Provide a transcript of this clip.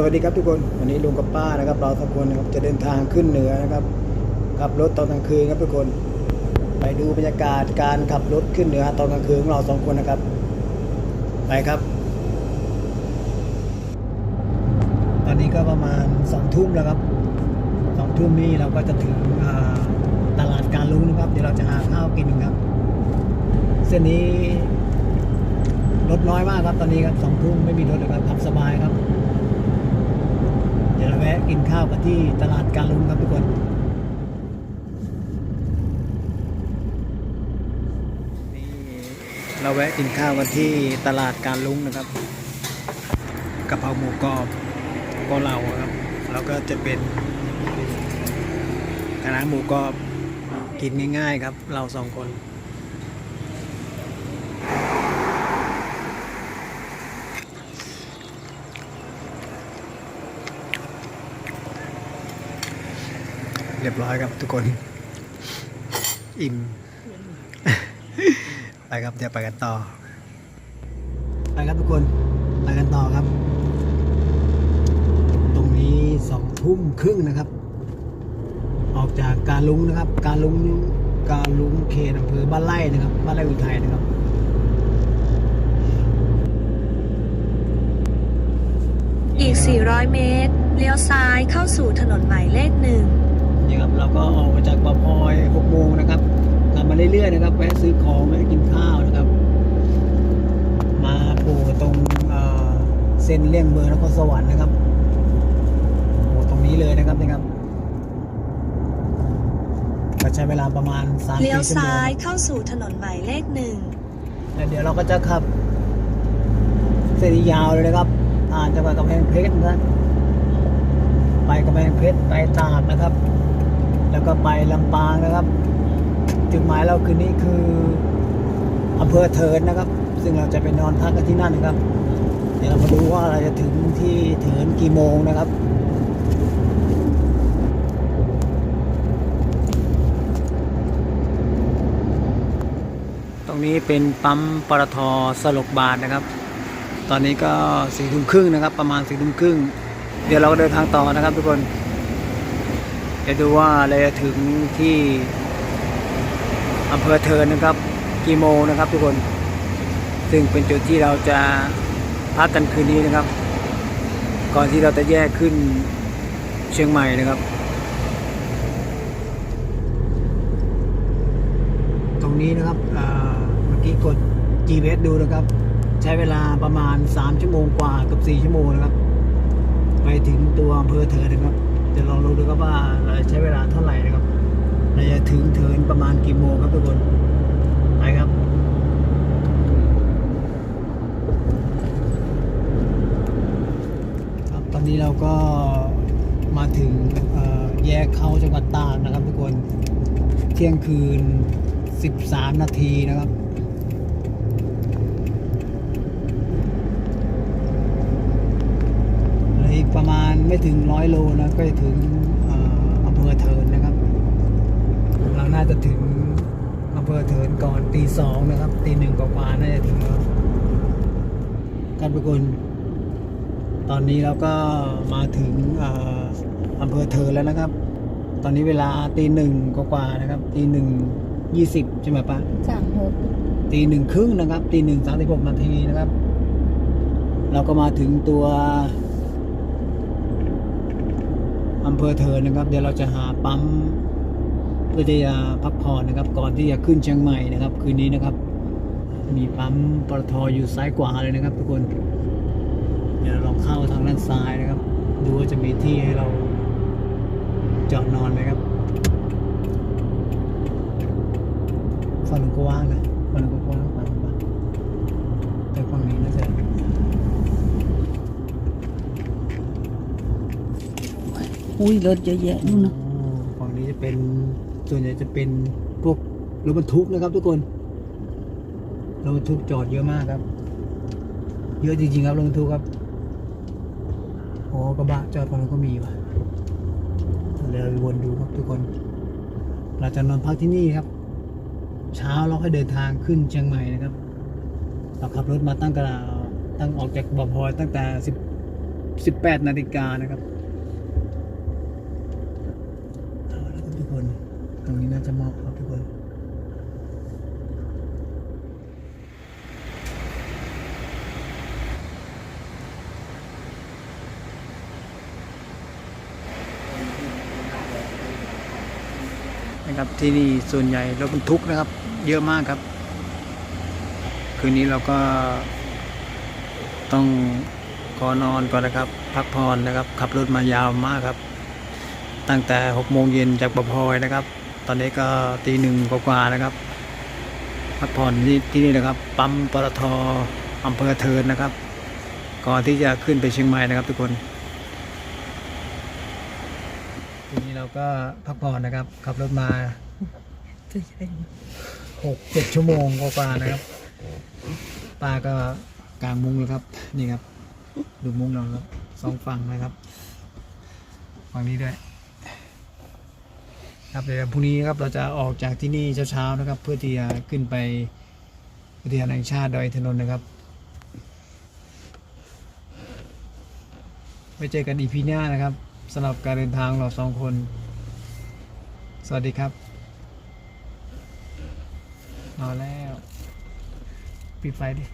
สวัสดีครับทุกคนวันนี้ลุงกับป้านะครับ เราสองคนนะครับจะเดินทางขึ้นเหนือนะครับขับรถตอนกลางคืนครับทุกคน ไปดูบรรยากาศการขับรถขึ้นเหนือตอนกลางคืนของเราสองคนนะครับ ไปครับ ตอนนี้ก็ประมาณสองทุ่มแล้วครับสองทุ่มนี่เราก็จะถึงตลาดการลุงนะครับ เดี๋ยวเราจะหาข้าวกินครับ เส้นนี้รถน้อยมากครับตอนนี้ครับสองทุ่มไม่มีรถเลยครับขับสบายครับ ยวเราแวะกินข้าวกันที่ตลาดการลุงครับทุกคนนี่เราแวะกินข้าวกันที่ตลาดการลุงนะครับกะเพราหมูกรอบก็เราครับ แล้วก็จะเป็นคณะน้ำหมูกรอบกินง่าย ๆ ครับ เราสองคน เรียบร้อยครับทุกคน อิ่ม ไปครับเดี๋ยวไปกันต่อ ไปครับทุกคน ไปกันต่อครับ ตรงนี้สองทุ่มครึ่งนะครับ ออกจากการลุงนะครับ การลุงการลุงเขตอำเภอบ้านไร่นะครับ บ้านไร่อุทัยนะครับอีก 400 เมตร เลี้ยวซ้ายเข้าสู่ถนนหมายเลขหนึ่ง นี่ครับเราก็ออกมาจากปอพอย6โมงนะครับกลับมาเรื่อยๆนะครับแวะซื้อของแวะกินข้าวนะครับ มาโผล่ตรงเอ่อเส้นเลี่ยงเมืองนครสวรรค์นะครับโอ้ตรงนี้เลยนะครับนี่ครับก็ใช้เวลาประมาณ3เลี้ยวชั่วโมซ้ายงเข้าสู่ถนนหมายเลขหนึ่งแล้วเดี๋ยวเราก็จะขับ เส้นนี้ยาวเลยนะครับอ่านจังหวัดกำแพงเพชรนะไปกำแพงเพชรไปตากนะครับ แล้วก็ไปลำปางนะครับ จุดหมายเราคืนนี้คืออำเภอเถินนะครับ ซึ่งเราจะไปนอนพักกันที่นั่นนะครับ เดี๋ยวเรามาดูว่าเราจะถึงที่เถินกี่โมงนะครับตรงนี้เป็นปั๊มปตทสลกบาทนะครับ ตอนนี้ก็สี่ทุ่มครึ่งนะครับ ประมาณสี่ทุ่มครึ่ง เดี๋ยวเราก็เดินทางต่อนะครับทุกคน เดี๋ยวดูว่าเราจะถึงที่อำเภอเทินนะครับกี่โมงนะครับ ทุกคน ซึ่งเป็นจุดที่เราจะพักกันคืนนี้นะครับ ก่อนที่เราจะแยกขึ้นเชียงใหม่นะครับ ตรงนี้นะครับเอ่อเมื่อกี้กด GPS ดูนะครับ ใช้เวลาประมาณ 3 ชั่วโมงกว่ากับ 4 ชั่วโมงนะครับ ไปถึงตัวอำเภอเถินนะครับ เดี๋ยวลองดูดูครับว่าเราใช้เวลาเท่าไหร่นะครับเราจะถึงเถินประมาณกี่โมงครับทุกคนไปครับครับ ตอนนี้เราก็มาถึงแยกเข้าจังหวัดตากนะครับทุกคน เที่ยงคืน 13 นาทีนะครับ เหลืออีกประมาณ ไม่ถึงร้อยโลนะก็จะถึงเอ่ออำเภอเทินนะครับ เราน่าจะถึงอำเภอเทินก่อนตีสองนะครับตีหนึ่งกว่าๆน่าจะถึงแล้วกันทุกคนตอนนี้เราก็มาถึงเอ่ออำเภอเทินแล้วนะครับ ตอนนี้เวลาตีหนึ่งกว่าๆนะครับตีหนึ่งยี่สิบใช่ไหมปะสามหกตีหนึ่งครึ่งนะครับตีหนึ่งสามสิบหกนาทีนะครับ เราก็มาถึงตัว อำเภอเทินนะครับ เดี๋ยวเราจะหาปั๊มเพื่อที่จะพักผ่อนนะครับ ก่อนที่จะขึ้นเชียงใหม่นะครับ คืนนี้นะครับ มีปั๊มปตทอยู่ซ้ายขวาเลยนะครับ ทุกคน เดี๋ยวเราลองเข้าทางด้านซ้ายนะครับ ดูว่าจะมีที่ให้เราจอดนอนไหมครับฝั่งนู้นก็ว่างนะฝั่งนู้นก็ว้างฝั่งนู้นบ้างแต่ฝั่งนี้น่าจะ อุ้ยรถเยอะแยะนู่นนะฝั่งนี้จะเป็นส่วนใหญ่จะเป็นพวกรถบรรทุกนะครับ ทุกคนรถบรรทุกจอดเยอะมากครับ เยอะจริงๆครับรถบรรทุกครับโอ้กระบะจอดฝั่งนู้นก็มีว่ะเดี๋ยวเราไปวนดูครับทุกคน เราจะนอนพักที่นี่ครับ เช้าเราค่อยเดินทางขึ้นเชียงใหม่นะครับเราขับรถมาตั้งกระตั้งออกจากบ่อพลอยตั้งแต่สิบ18นาฬิกานะครับเอาละครับทุกคน ตรงนี้น่าจะเหมาะครับทุกคน นะครับที่นี่ส่วนใหญ่รถบรรทุกนะครับ เยอะมากครับ คืนนี้เราก็ต้องขอนอนก่อนนะครับ พักผ่อนนะครับ ขับรถมายาวมากครับ ตั้งแต่หกโมงเย็นจากบพลอยนะครับ ตอนนี้ก็ตีหนึ่งกว่านะครับ พักผ่อนที่ที่นี่นะครับ ปั๊มปตทอำเภอเทินนะครับ ก่อนที่จะขึ้นไปเชียงใหม่นะครับทุกคน ทีนี้ เราก็พักผ่อนนะครับ ขับรถมาหกเจ็ดชั่วโมงกว่าๆนะครับป้าก็กลางมุ้งแล้วครับ นี่ครับ ดูมุ้งเราครับสองฝั่งนะครับฝั่งนี้ด้วยครับเดี๋ยวพรุ่งนี้ครับเราจะออกจากที่นี่เช้าๆนะครับ เพื่อที่จะขึ้นไปอุทยานแห่งชาติดอยอินทนล์นะครับไว้เจอกันอีพีหน้านะครับ สำหรับการเดินทางเราสองคน สวัสดีครับนอนแล้ว ปิดไฟดิ